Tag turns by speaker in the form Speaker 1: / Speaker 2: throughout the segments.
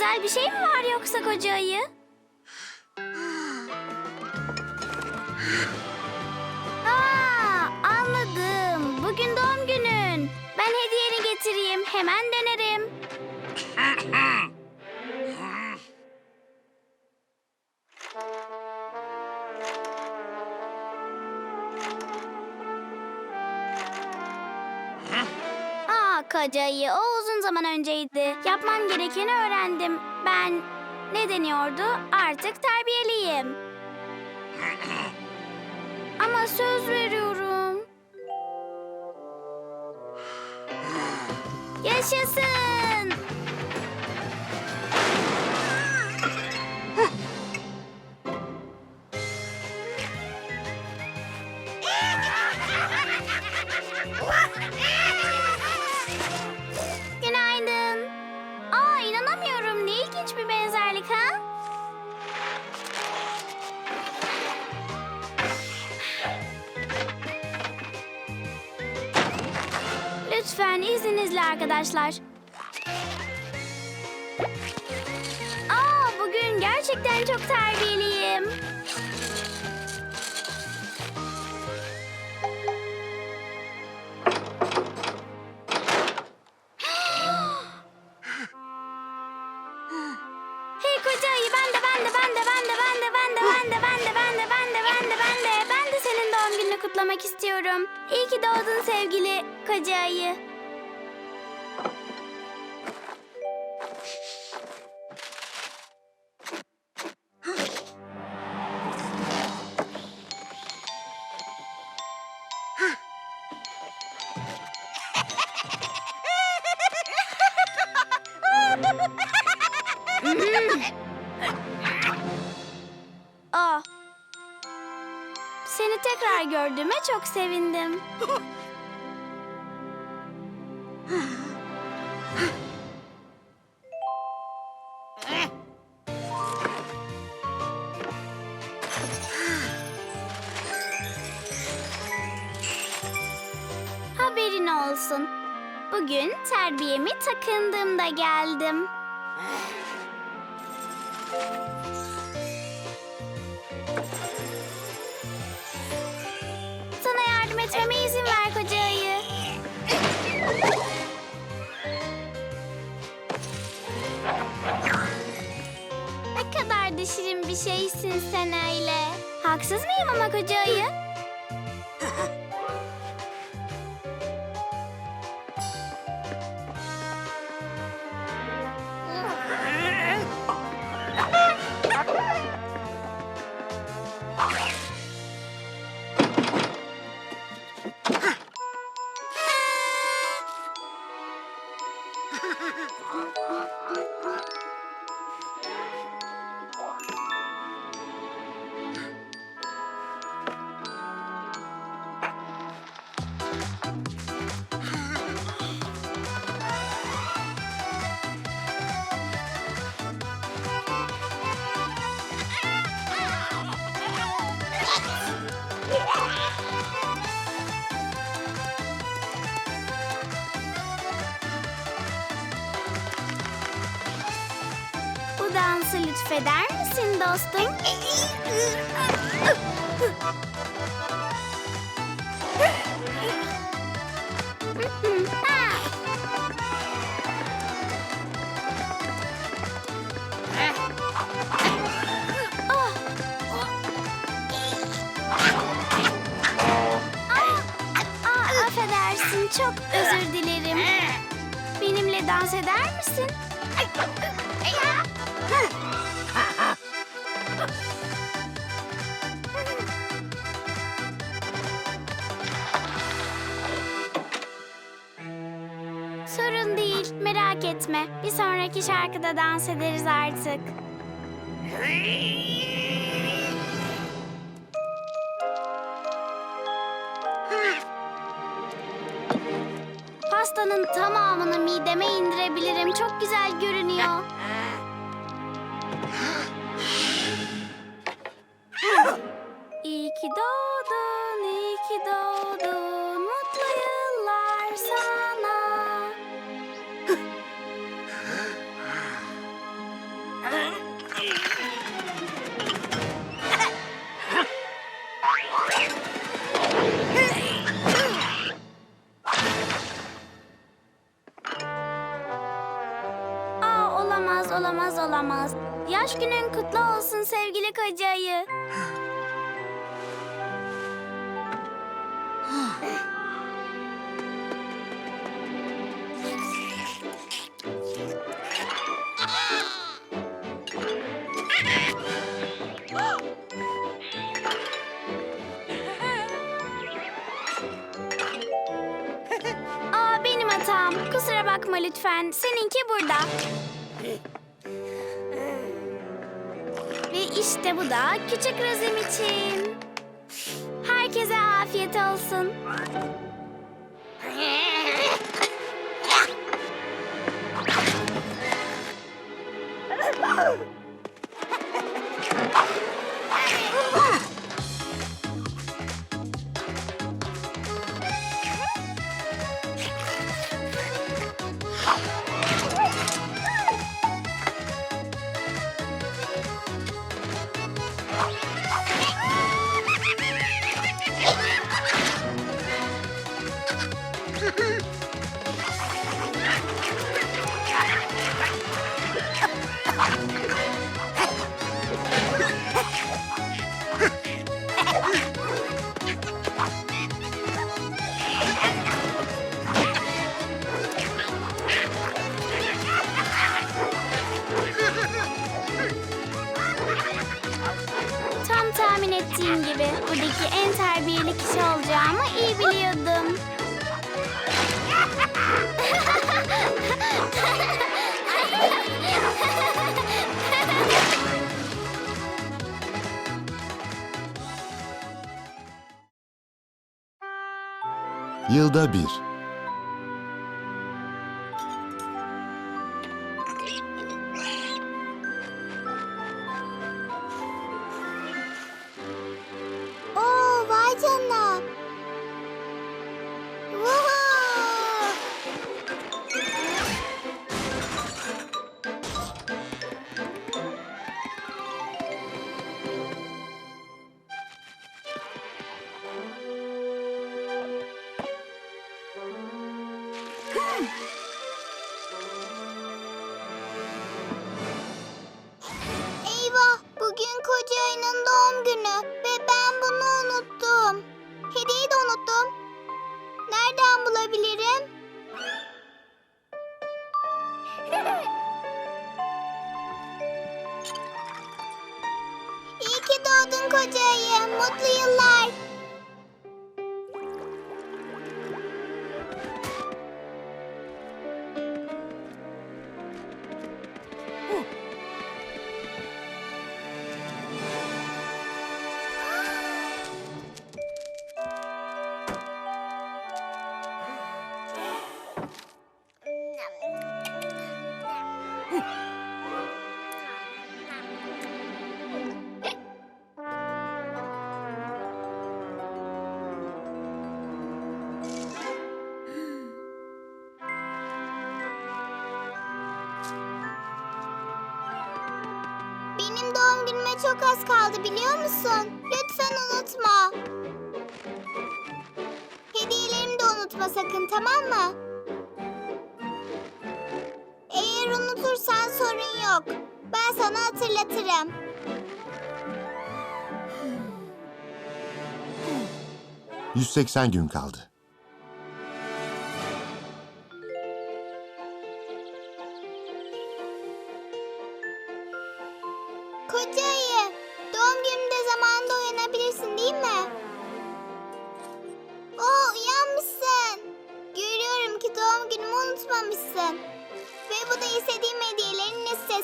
Speaker 1: Özel bir şey mi var yoksa koca ayı? Aa koca ayı o uzun zaman önceydi. Yapmam gerekeni öğrendim. Ben ne deniyordu? Artık terbiyeliyim. Ama söz veriyorum. Yaşasın. Lütfen izninizle arkadaşlar. Aa bugün gerçekten çok terbiyeliyim. Çok sevindim. Haberin olsun. Bugün terbiyemi takındığımda geldim. Bir şeysin sen öyle. Haksız mıyım ama koca? Lütfeder misin dostum? Aa, affedersin, çok özür dilerim. Benimle dans eder misin? Sorun değil, merak etme. Bir sonraki şarkıda dans ederiz artık. Pastanın tamamını mideme indirebilirim. Çok güzel görünüyor. İyi ki doğdun, iyi ki doğdun. Yaş günün kutlu olsun sevgili koca ayı. Aa benim hatam. Kusura bakma lütfen. Seninki burada. İşte bu da küçük Rozem için. Herkese afiyet olsun. Tam
Speaker 2: Yılda bir.
Speaker 1: İyi ki doğdun koca ayı. Mutlu yıllar. Çok az kaldı biliyor musun? Lütfen unutma. Hediyelerimi de unutma sakın tamam mı? Eğer unutursan sorun yok. Ben sana hatırlatırım.
Speaker 2: Hı. 180 gün kaldı.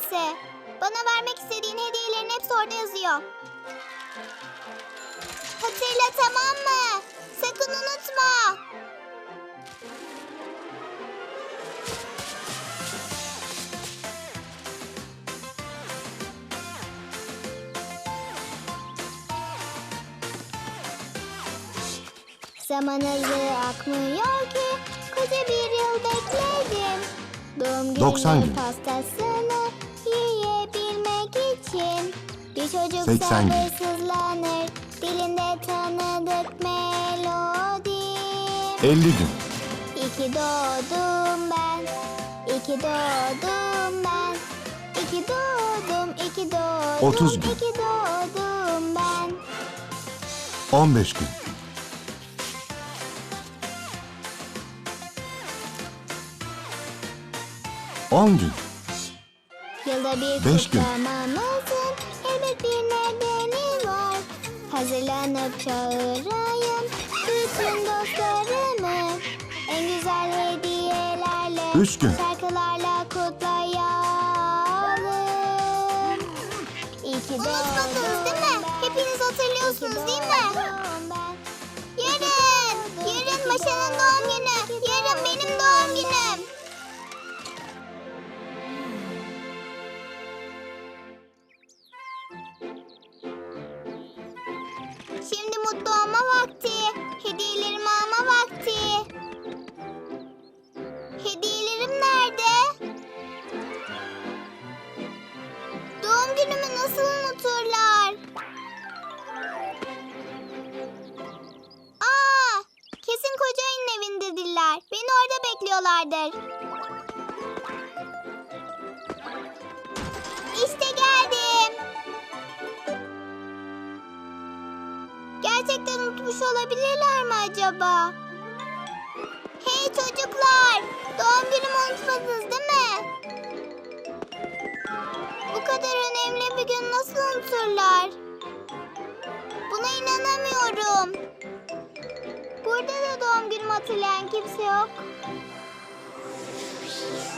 Speaker 1: Listesi. Bana vermek istediğin hediyelerin hepsi orada yazıyor. Hatırla tamam mı? Sakın unutma. Zaman hızlı akmıyor ki koca bir yıl bekledim. Doğum günü
Speaker 2: 90 gün.
Speaker 1: pastasını. Bir çocuk
Speaker 2: 80 gün.
Speaker 1: sabırsızlanır dilinde tanıdık melodi.
Speaker 2: 50 gün.
Speaker 1: İki doğdum ben, iki doğdum ben.
Speaker 3: İki doğdum, iki doğdum,
Speaker 4: 30 gün.
Speaker 3: iki doğdum ben.
Speaker 4: 15 gün. 10 gün.
Speaker 3: Yılda bir
Speaker 4: Beş gün. Üç gün.
Speaker 3: şarkılarla kutlayalım. İyi ki Unutmadınız değil mi? Hepiniz hatırlıyorsunuz değil mi? Yarın, yarın Maşa'nın doğum günü. Yarın benim doğum günüm. Şimdi mutlu olma vakti. Hediyelerimi alma vakti. Aa, kesin koca ayının evindedirler. Beni orada bekliyorlardır. İşte geldim. Gerçekten unutmuş olabilirler mi acaba? Hey çocuklar! Doğum günümü unutmadınız değil mi? Bu kadar önemli bir gün nasıl unuturlar? Buna inanamıyorum. Burada da doğum günümü hatırlayan kimse yok.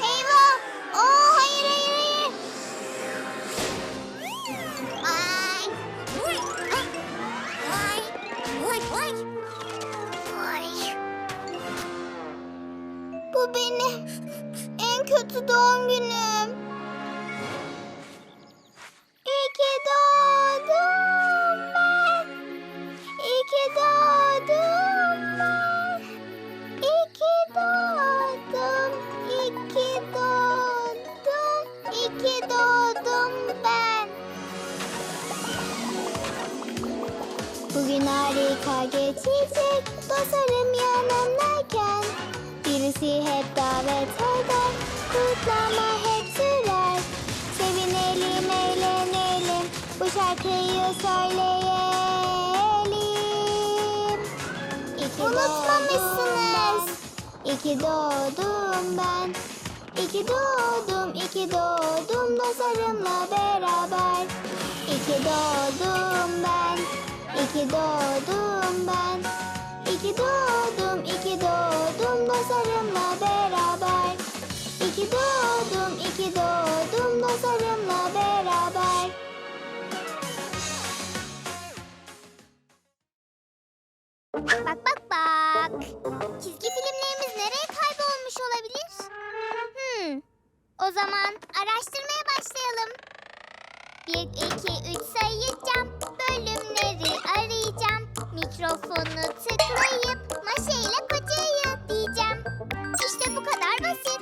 Speaker 3: Eyvah! Oo, hayır hayır hayır. Ay. Bu benim en kötü doğum harika geçecek dostlarım yanımdayken Birisi hep davet eder kutlama hep sürer. Sevinelim eğlenelim bu şarkıyı söyleyelim. İki Unutmamışsınız. İki doğdum ben. İki doğdum, iki doğdum dostlarımla beraber. İki doğdum ben İki doğdum ben İki doğdum, iki doğdum dostlarımla beraber İki doğdum, iki doğdum dostlarımla beraber Bak bak bak. Çizgi filmlerimiz nereye kaybolmuş olabilir? Hmm. O zaman araştırmaya başlayalım. Bir, iki, üç sayacağım bölümleri arayacağım. Mikrofonu tıklayıp maşeyle kocayı diyeceğim. İşte bu kadar basit.